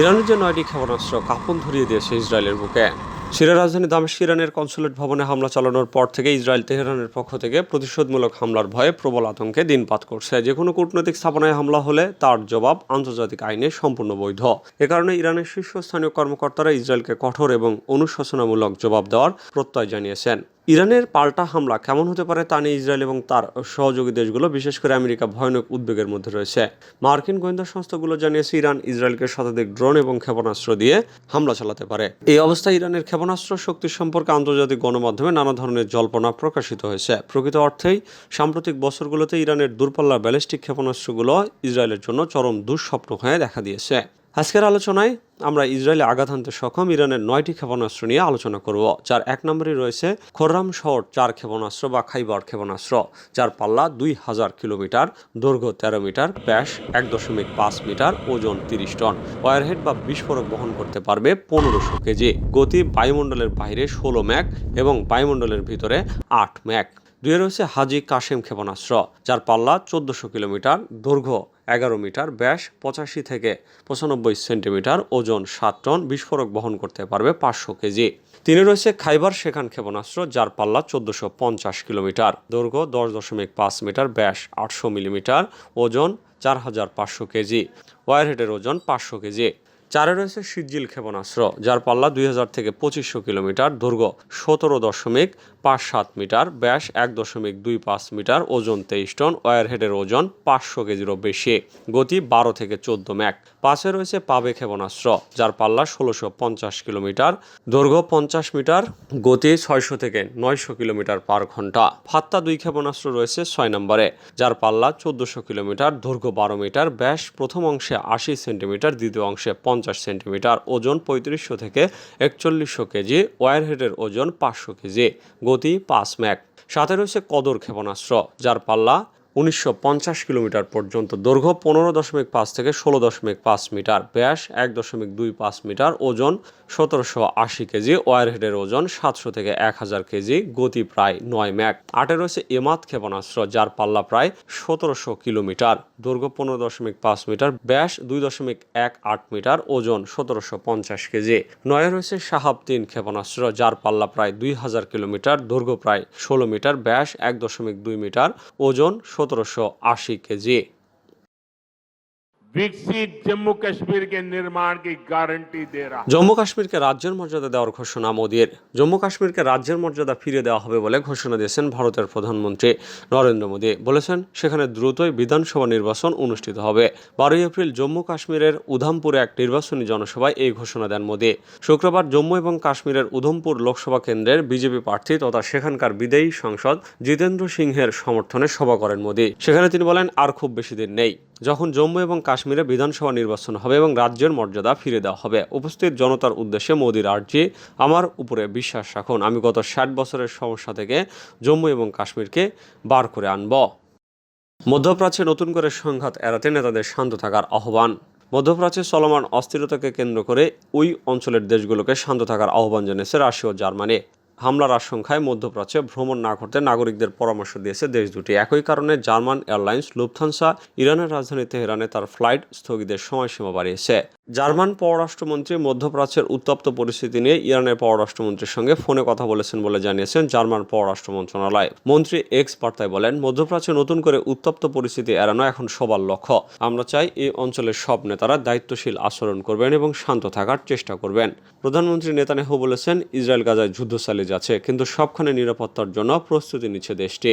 ইরানের যে নয়টি ক্ষেপণাস্ত্র কাপন ধরিয়ে দিয়েছে ইসরায়েলের বুকে। সিরিয়ার রাজধানী দামেস্ক, ইরানের কনসুলেট ভবনে হামলা চালানোর পর থেকে ইসরায়েল তেহরানের পক্ষ থেকে প্রতিশোধমূলক হামলার ভয়ে প্রবল আতঙ্কে দিনপাত করছে। যে কোনো কূটনৈতিক স্থাপনায় হামলা হলে তার জবাব আন্তর্জাতিক আইনে সম্পূর্ণ বৈধ। এ কারণে ইরানের শীর্ষস্থানীয় কর্মকর্তারা ইসরায়েলকে কঠোর এবং অনুশাসনামূলক জবাব দেওয়ার প্রত্যয় জানিয়েছেন। ইরানের পাল্টা হামলা কেমন হতে পারে তা নিয়ে ইসরায়েল এবং তার সহযোগী দেশগুলো, বিশেষ করে আমেরিকা, ভয়ানক উদ্বেগের মধ্যে রয়েছে। মার্কিন গোয়েন্দা সংস্থাগুলো জানিয়েছে, ইরান ইসরায়েলকে শতাধিক ড্রোন এবং ক্ষেপণাস্ত্র দিয়ে হামলা চালাতে পারে। এই অবস্থায় ইরানের ক্ষেপণাস্ত্র শক্তি সম্পর্কে আন্তর্জাতিক গণমাধ্যমে নানা ধরনের জল্পনা প্রকাশিত হয়েছে। প্রকৃত অর্থেই, সাম্প্রতিক বছরগুলোতে ইরানের দূরপাল্লার ব্যালিস্টিক ক্ষেপণাস্ত্রগুলো ইসরায়েলের জন্য চরম দুঃস্বপ্ন হয়ে দেখা দিয়েছে। আজকের আলোচনায় আমরা ইসরায়েলে আঘাত হানতে সক্ষম, ইরানের নয়টি ক্ষেপণাস্ত্র নিয়ে আলোচনা করব, যার এক নম্বরে রয়েছে খোররাম শহর চার ক্ষেপণাস্ত্র বা খাইবার ক্ষেপণাস্ত্র, যার পাল্লা দুই হাজার কিলোমিটার, দৈর্ঘ্য তেরো মিটার, ব্যাস এক দশমিক পাঁচ মিটার, ওজন তিরিশ টন। ওয়ারহেড বা বিস্ফোরক বহন করতে পারবে পনেরোশো কেজি। গতি বায়ুমণ্ডলের বাইরে ষোলো ম্যাক এবং বায়ুমণ্ডলের ভিতরে আট ম্যাক। দুয়ে রয়েছে হাজি কাশেম ক্ষেপণাস্ত্র, যার পাল্লা চোদ্দশো কিলোমিটার, দৈর্ঘ্য এগারো মিটার, ব্যাস পঁচাশি থেকে পঁচানব্বই সেন্টিমিটার, ওজন সাত টন, বিস্ফোরক বহন করতে পারবে পাঁচশো কেজি। তিনি রয়েছে খাইবার সেখান ক্ষেপণাস্ত্র, যার পাল্লা চোদ্দশো পঞ্চাশ কিলোমিটার, দৈর্ঘ্য দশ দশমিক পাঁচ মিটার, ব্যাস আটশো মিলিমিটার, ওজন চার হাজার পাঁচশো কেজি। ওয়ারহেডের ওজন পাঁচশো কেজি। চারে রয়েছে সিজিল ক্ষেপণাস্ত্র, যার পাল্লা দুই হাজার থেকে পঁচিশশো কিলোমিটার দৈর্ঘ্য সতেরো দশমিক পাঁচ সাত মিটার, ব্যাস এক দশমিক দুই পাঁচ মিটার, ওজন তেইশ টন, ওয়ারহেডের ওজন পাঁচশো কেজিরও বেশি, গতি বারো থেকে চোদ্দ ম্যাক। পাশে রয়েছে পাবে ক্ষেপণাস্ত্র, যার পাল্লা ষোলোশো পঞ্চাশ কিলোমিটার, দৈর্ঘ্য পঞ্চাশ মিটার, গতি ছয়শো থেকে নয়শো কিলোমিটার পার ঘণ্টা। ফাত্তা দুই ক্ষেপণাস্ত্র রয়েছে ছয় নম্বরে, যার পাল্লা চোদ্দশো কিলোমিটার, দৈর্ঘ্য বারো মিটার, ব্যাস প্রথম অংশে আশি সেন্টিমিটার, দ্বিতীয় অংশে পঞ্চাশ সেন্টিমিটার, ওজন পঁয়ত্রিশশো থেকে একচল্লিশশো কেজি, ওয়ারহেডের ওজন পাঁচশো কেজি, গতি পাঁচ ম্যাক। সাথে রয়েছে কদর ক্ষেপণাস্ত্র, যার পাল্লা উনিশশো পঞ্চাশ কিলোমিটার পর্যন্ত দৈর্ঘ্য পনেরো দশমিক পাঁচ থেকে ষোলো দশমিক পাঁচ মিটার। ব্যাস এক দশমিক দুই পাঁচ মিটার। ওজন সতেরোশো আশি কেজি। ওয়ারহেডের ওজন সাতশো থেকে এক হাজার কেজি। গতি প্রায় নয় ম্যাক। আটে রয়েছে এমাত ক্ষেপণাস্ত্র, যার পাল্লা প্রায় সতেরোশো কিলোমিটার। দৈর্ঘ্য পনেরো দশমিক পাঁচ মিটার। ব্যাস দুই দশমিক এক আট মিটার। ওজন সতেরোশো পঞ্চাশ কেজি। নয়ে রয়েছে সাহাব তিন ক্ষেপণাস্ত্র, যার পাল্লা প্রায় দুই হাজার কিলোমিটার। দৈর্ঘ্য প্রায় ষোলো মিটার। ব্যাস এক দশমিক দুই মিটার। ওজন সতেরোশো আশি কেজি। বিকশিত জম্মু কাশ্মীরকে নির্মাণ কি গ্যারান্টি দে রা জম্মু কাশ্মীরকে রাজ্যের মর্যাদা দেওয়ার ঘোষণা মোদীর। জম্মু কাশ্মীরকে রাজ্যের মর্যাদা ফিরে দেওয়া হবে বলে ঘোষণা দিয়েছেন ভারতের প্রধানমন্ত্রী নরেন্দ্র মোদী। বলেছেন, সেখানে দ্রুতই বিধানসভা নির্বাচন অনুষ্ঠিত হবে। বারোই এপ্রিল জম্মু কাশ্মীরের উধামপুরে এক নির্বাচনী জনসভায় এই ঘোষণা দেন মোদী। শুক্রবার জম্মু এবং কাশ্মীরের উধমপুর লোকসভা কেন্দ্রের বিজেপি প্রার্থী তথা সেখানকার বিদায়ী সাংসদ জিতেন্দ্র সিংহের সমর্থনে সভা করেন মোদী। সেখানে তিনি বলেন, আর খুব বেশি দিন নেই। যখন জম্মু এবং কাশ্মীরে বিধানসভা নির্বাচন হবে এবং রাজ্যের মর্যাদা ফিরে দেওয়া হবে, উপস্থিত জনতার উদ্দেশ্যে মোদির আর্জি আমার উপরে বিশ্বাস রাখুন। আমি গত ষাট বছরের সমস্যা থেকে জম্মু এবং কাশ্মীরকে বার করে আনব। মধ্যপ্রাচ্যে নতুন করে সংঘাত এড়াতে নেতাদের শান্ত থাকার আহ্বান। মধ্যপ্রাচ্যে চলমান অস্থিরতাকে কেন্দ্র করে ওই অঞ্চলের দেশগুলোকে শান্ত থাকার আহ্বান জানিয়েছে রাশিয়া ও জার্মানি। হামলার আশঙ্কায় মধ্যপ্রাচ্যে ভ্রমণ না করতে নাগরিকদের পরামর্শ দিয়েছে দেশ দুটি। একই কারণে জার্মান এয়ারলাইন্স, লুফথানসা, ইরানের রাজধানী তেহরানে তার ফ্লাইট স্থগিতের সময়সীমা বাড়িয়েছে। জার্মান পররাষ্ট্রমন্ত্রী মধ্যপ্রাচ্যের উত্তপ্ত পরিস্থিতি নিয়ে ইরানের পররাষ্ট্রমন্ত্রীর সঙ্গে ফোনে কথা বলেছেন বলে জানিয়েছেন জার্মান পররাষ্ট্র মন্ত্রণালয়। মন্ত্রী এক্স বার্তায় বলেন, মধ্যপ্রাচ্যে নতুন করে উত্তপ্ত পরিস্থিতি এড়ানো এখন সবার লক্ষ্য। আমরা চাই এই অঞ্চলের সব নেতারা দায়িত্বশীল আচরণ করবেন এবং শান্ত থাকার চেষ্টা করবেন। প্রধানমন্ত্রী নেতানেহু বলেছেন ইসরায়েল গাজায় যুদ্ধ যাচ্ছে কিন্তু সবখানে নিরাপত্তার জন্য প্রস্তুতি নিচ্ছে দেশটি।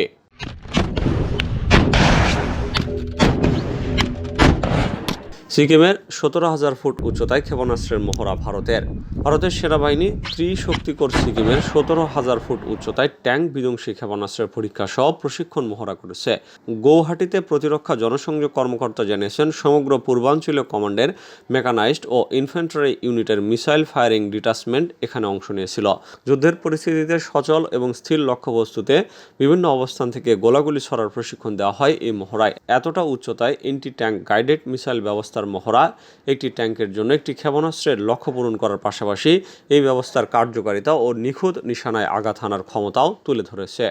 সিকিমের সতেরো হাজার ফুট উচ্চতায় ক্ষেপণাস্ত্রের মহড়া ভারতের। ভারতের সেনাবাহিনী ত্রিশক্তিকর সিকিমের সতেরো হাজার ফুট উচ্চতায় ট্যাঙ্ক বিধ্বংসী ক্ষেপণাস্ত্রের পরীক্ষা সহ প্রশিক্ষণ মহড়া করেছে। গৌহাটিতে প্রতিরক্ষা জনসংযোগ কর্মকর্তা জানিয়েছেন, সমগ্র পূর্বাঞ্চলীয় কমান্ডের মেকানাইজড ও ইনফ্যান্ট্রি ইউনিটের মিসাইল ফায়ারিং ডিটাচমেন্ট এখানে অংশ নিয়েছিল। যুদ্ধের পরিস্থিতিতে সচল এবং স্থির লক্ষ্যবস্তুতে বিভিন্ন অবস্থান থেকে গোলাগুলি ছড়ার প্রশিক্ষণ দেওয়া হয় এই মহড়ায় এতটা উচ্চতায় এন্টি ট্যাঙ্ক গাইডেড মিসাইল ব্যবস্থার মহড়া, একটি ট্যাঙ্কের জন্য একটি ক্ষেপণাস্ত্রের লক্ষ্য পূরণ করার পাশাপাশি এই ব্যবস্থার কার্যকারিতা ও নিখুঁত নিশানায় আঘাত হানার ক্ষমতাও তুলে ধরেছে।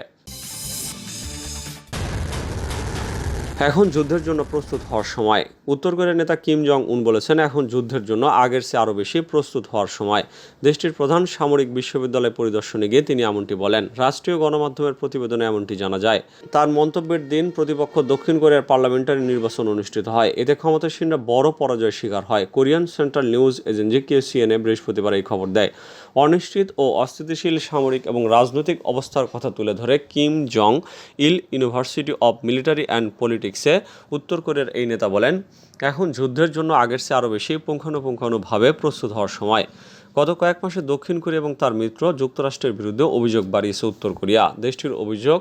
এখন যুদ্ধের জন্য প্রস্তুত হওয়ার সময়। উত্তর কোরিয়ার নেতা কিম জং উন বলেছেন, এখন যুদ্ধের জন্য আগের চেয়ে আরও বেশি প্রস্তুত হওয়ার সময়। দেশটির প্রধান সামরিক বিশ্ববিদ্যালয় পরিদর্শনে গিয়ে তিনি এমনটি বলেন, রাষ্ট্রীয় গণমাধ্যমের প্রতিবেদনে এমনটি জানা যায়। তার মন্তব্যের দিন প্রতিপক্ষ দক্ষিণ কোরিয়ার পার্লামেন্টারি নির্বাচন অনুষ্ঠিত হয়। এতে ক্ষমতাসীনরা বড় পরাজয়ের শিকার হয়। Korean central news agency KCNA বৃহস্পতিবার এই খবর দেয়। অনিশ্চিত ও অস্থিতিশীল সামরিক এবং রাজনৈতিক অবস্থার কথা তুলে ধরে Kim Jong Il university of military and পলিটিক্সে উত্তর কোরিয়ার এই নেতা বলেন, এখন যুদ্ধের জন্য আগের চেয়ে আরও বেশি পুঙ্খানুপুঙ্খানুভাবে প্রস্তুত হওয়ার সময়। গত কয়েক মাসে দক্ষিণ কোরিয়া এবং তার মিত্র যুক্তরাষ্ট্রের বিরুদ্ধে অভিযোগ বাড়িয়েছে উত্তর কোরিয়া। দেশটির অভিযোগ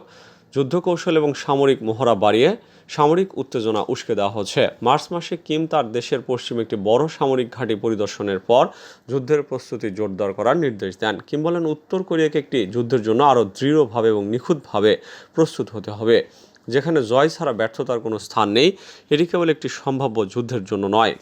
যুদ্ধ কৌশল এবং সামরিক মহড়া বাড়িয়ে সামরিক উত্তেজনা উস্কে দেওয়া হচ্ছে। মার্চ মাসে কিম তার দেশের পশ্চিমে একটি বড় সামরিক ঘাঁটি পরিদর্শনের পর যুদ্ধের প্রস্তুতি জোরদার করার নির্দেশ দেন। কিম বলেন, উত্তর কোরিয়াকে একটি যুদ্ধের জন্য আরও দৃঢ়ভাবে এবং নিখুঁতভাবে প্রস্তুত হতে হবে, যেখানে জয় ছাড়া ব্যর্থতার কোনো স্থান নেই। এটি কেবল একটি সম্ভাব্য যুদ্ধের জন্য নয়।